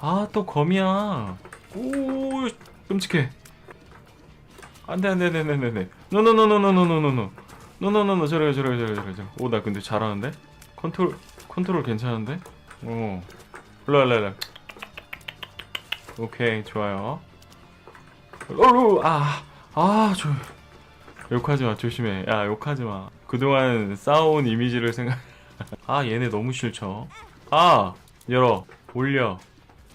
아 또 거미야. 오 끔찍해. 안돼 안돼 안돼 안돼 안돼. 노노노노노노노노노 노노노노 저래요 저래요 저래요 저래요 저래요 오나 근데 잘하는데? 컨트롤 컨트롤 괜찮은데? 오 일로 일로 일로 오케이 좋아요. 어, 어루 아아 조 욕하지마 조심해. 야 욕하지마. 그동안 쌓아온 이미지를 생각 아 얘네 너무 싫죠? 아 열어. 올려.